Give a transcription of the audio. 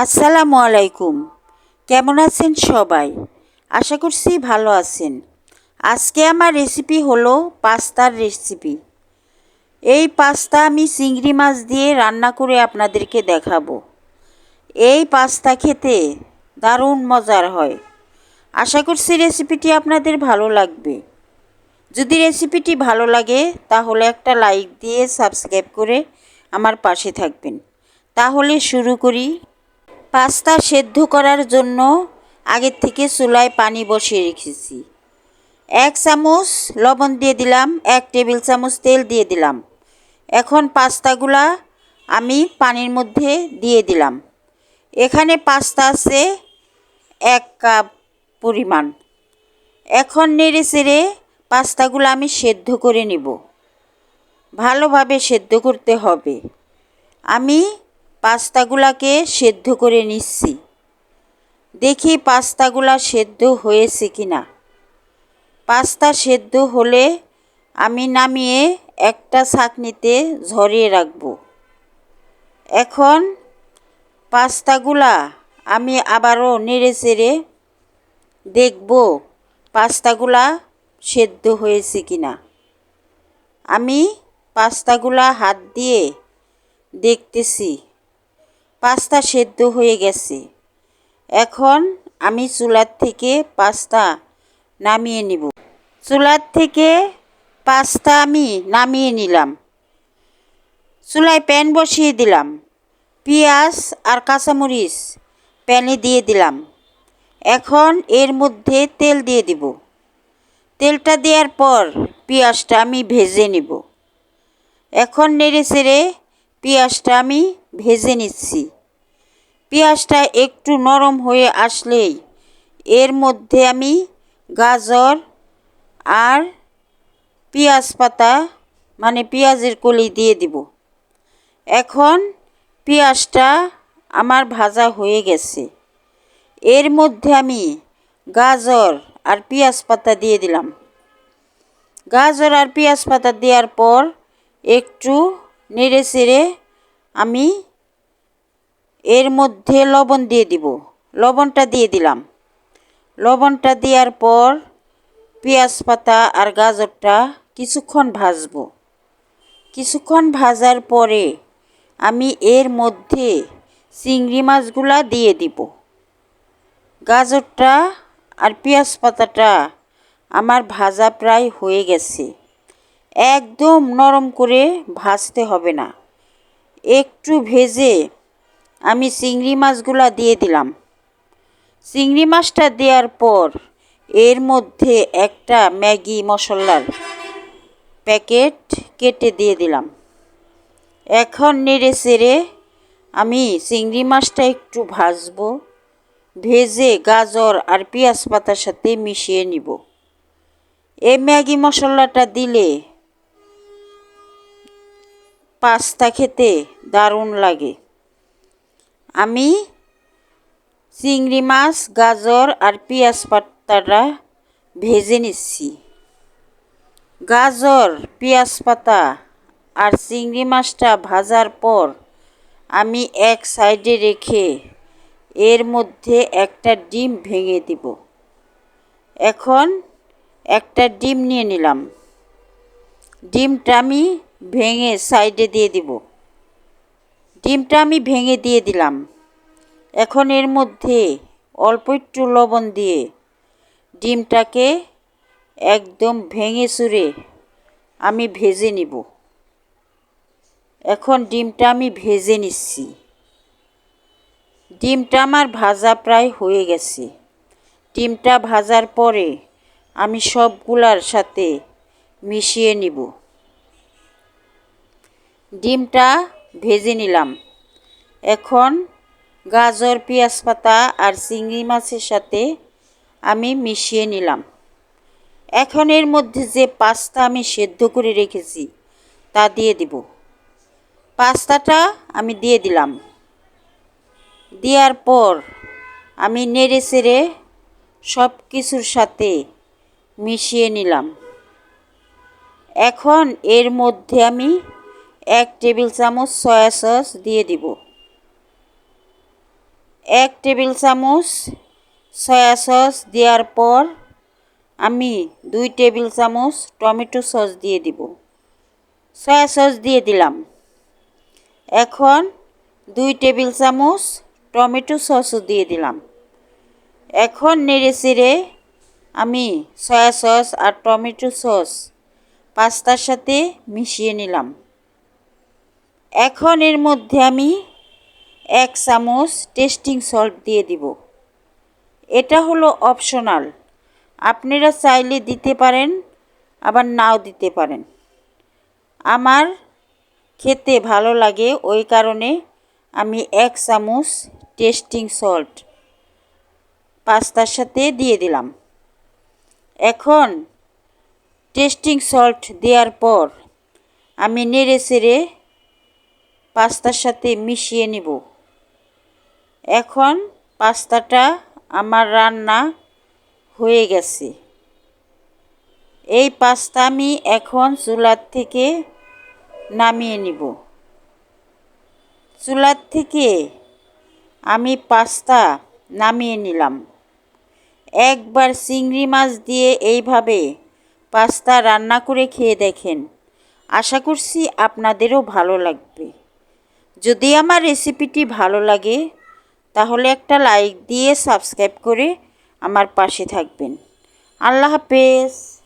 আসসালামু আলাইকুম। কেমন আছেন সবাই? আশা করছি ভালো আছেন। আজকে আমার রেসিপি হলো পাস্তার রেসিপি এই পাস্তা আমি চিংড়ি মাছ দিয়ে রান্না করে আপনাদেরকে দেখাবো। এই পাস্তা খেতে দারুণ মজার হয়। আশা করছি রেসিপিটি আপনাদের ভালো লাগবে। যদি রেসিপিটি ভালো লাগে, তাহলে একটা লাইক দিয়ে সাবস্ক্রাইব করে আমার পাশে থাকবেন। তাহলে শুরু করি পাস্তা সেদ্ধ করার জন্য আগের থেকে চুলায় পানি বসিয়ে রেখেছি। এক চামচ লবণ দিয়ে দিলাম, এক টেবিল চামচ তেল দিয়ে দিলাম। এখন পাস্তাগুলা আমি পানির মধ্যে দিয়ে দিলাম। এখানে পাস্তা আছে এক কাপ পরিমাণ। এখন নেড়ে চেড়ে পাস্তাগুলো আমি সেদ্ধ করে নিব। ভালোভাবে সেদ্ধ করতে হবে। আমি পাস্তাগুলাকে সেদ্ধ করে নিচ্ছি। দেখি পাস্তাগুলা সেদ্ধ হয়েছে কি না পাস্তা সেদ্ধ হলে আমি নামিয়ে একটা ছাঁকনিতে ঝরিয়ে রাখব। এখন পাস্তাগুলা আমি আবারও নেড়ে চেড়ে দেখব পাস্তাগুলা সেদ্ধ হয়েছে কি না আমি পাস্তাগুলা হাত দিয়ে দেখতেছি। পাস্তা সেদ্ধ হয়ে গেছে। এখন আমি চুলার থেকে পাস্তা নামিয়ে নিব। চুলার থেকে পাস্তা আমি নামিয়ে নিলাম। চুলায় প্যান বসিয়ে দিলাম। পেঁয়াজ আর কাঁচামরিচ প্যানে দিয়ে দিলাম। এখন এর মধ্যে তেল দিয়ে দিব। তেলটা দেওয়ার পর পেঁয়াজটা আমি ভেজে নিব। এখন নেড়ে চেড়ে পেঁয়াজটা আমি ভেজে নিচ্ছি। পেঁয়াজটা একটু নরম হয়ে আসলেই এর মধ্যে আমি গাজর আর পেঁয়াজ পাতা মানে পেঁয়াজের কলি দিয়ে দিব। এখন পেঁয়াজটা আমার ভাজা হয়ে গেছে। এর মধ্যে আমি গাজর আর পেঁয়াজ পাতা দিয়ে দিলাম। গাজর আর পেঁয়াজ পাতা দেওয়ার পর একটু নেড়ে চেড়ে আমি এর মধ্যে লবণ দিয়ে দিব। লবণটা দিয়ে দিলাম। লবণটা দেওয়ার পর পেঁয়াজ পাতা আর গাজরটা কিছুক্ষণ ভাজবো। কিছুক্ষণ ভাজার পরে আমি এর মধ্যে চিংড়ি মাছগুলা দিয়ে দিব। গাজরটা আর পেঁয়াজ পাতাটা আমার ভাজা প্রায় হয়ে গেছে। একদম নরম করে ভাজতে হবে না। একটু ভেজে আমি চিংড়ি মাছগুলো দিয়ে দিলাম। চিংড়ি মাছটা দেওয়ার পর এর মধ্যে একটা ম্যাগি মশলার প্যাকেট কেটে দিয়ে দিলাম। এখন নেড়ে চেড়ে আমি চিংড়ি মাছটা একটু ভাজবো, ভেজে গাজর আর পেঁয়াজ পাতার সাথে মিশিয়ে নিব। এই ম্যাগি মশলাটা দিলে পাস্তা খেতে দারুণ লাগে। আমি চিংড়ি মাছ, গাজর আর পেঁয়াজ পাতাটা ভেজে নিচ্ছি। গাজর, পেঁয়াজ পাতা আর চিংড়ি মাছটা ভাজার পর আমি এক সাইডে রেখে এর মধ্যে একটা ডিম ভেঙে দিব। এখন একটা ডিম নিয়ে নিলাম। ডিমটা আমি ভেঙে সাইডে দিয়ে দিব। ডিমটা আমি ভেঙে দিয়ে দিলাম। এখন এর মধ্যে অল্প একটু লবণ দিয়ে ডিমটাকে একদম ভেঙে চুরে আমি ভেজে নিব। এখন ডিমটা আমি ভেজে নিচ্ছি। ডিমটা আমার ভাজা প্রায় হয়ে গেছে। ডিমটা ভাজার পরে আমি সবগুলার সাথে মিশিয়ে নিব। ডিমটা ভেজে নিলাম। এখন গাজর, পেঁয়াজ পাতা আর চিংড়ি মাছের সাথে আমি মিশিয়ে নিলাম। এখন এর মধ্যে যে পাস্তা আমি সেদ্ধ করে রেখেছি, তা দিয়ে দিব। পাস্তাটা আমি দিয়ে দিলাম। দেওয়ার পর আমি নেড়ে চেড়ে সব কিছুর সাথে মিশিয়ে নিলাম। এখন এর মধ্যে আমি এক টেবিল চামচ সয়া সস দিয়ে দিব। এক টেবিল চামচ সয়া সস দেওয়ার পর আমি দুই টেবিল চামচ টমেটো সস দিয়ে দিব। সয়া সস দিয়ে দিলাম। এখন দুই টেবিল চামচ টমেটো সসও দিয়ে দিলাম। এখন নেড়ে চেড়ে আমি সয়া সস আর টমেটো সস পাস্তার সাথে মিশিয়ে নিলাম। এখন এর মধ্যে আমি এক চামচ টেস্টিং সল্ট দিয়ে দিব। এটা হলো অপশনাল। আপনারা চাইলে দিতে পারেন, আবার নাও দিতে পারেন। আমার খেতে ভালো লাগে ওই কারণে আমি এক চামচ টেস্টিং সল্ট পাস্তার সাথে দিয়ে দিলাম। এখন টেস্টিং সল্ট দেওয়ার পর আমি নেড়ে চেড়ে পাস্তার সাথে মিশিয়ে নিব। এখন পাস্তাটা আমার রান্না হয়ে গেছে। এই পাস্তা আমি এখন চুলার থেকে নামিয়ে নিব। চুলার থেকে আমি পাস্তা নামিয়ে নিলাম। একবার চিংড়ি মাছ দিয়ে এইভাবে পাস্তা রান্না করে খেয়ে দেখেন। আশা করছি আপনাদেরও ভালো লাগবে। যদি আমার রেসিপিটি ভালো লাগে, তাহলে একটা লাইক দিয়ে সাবস্ক্রাইব করে আমার পাশে থাকবেন। আল্লাহ হাফেজ।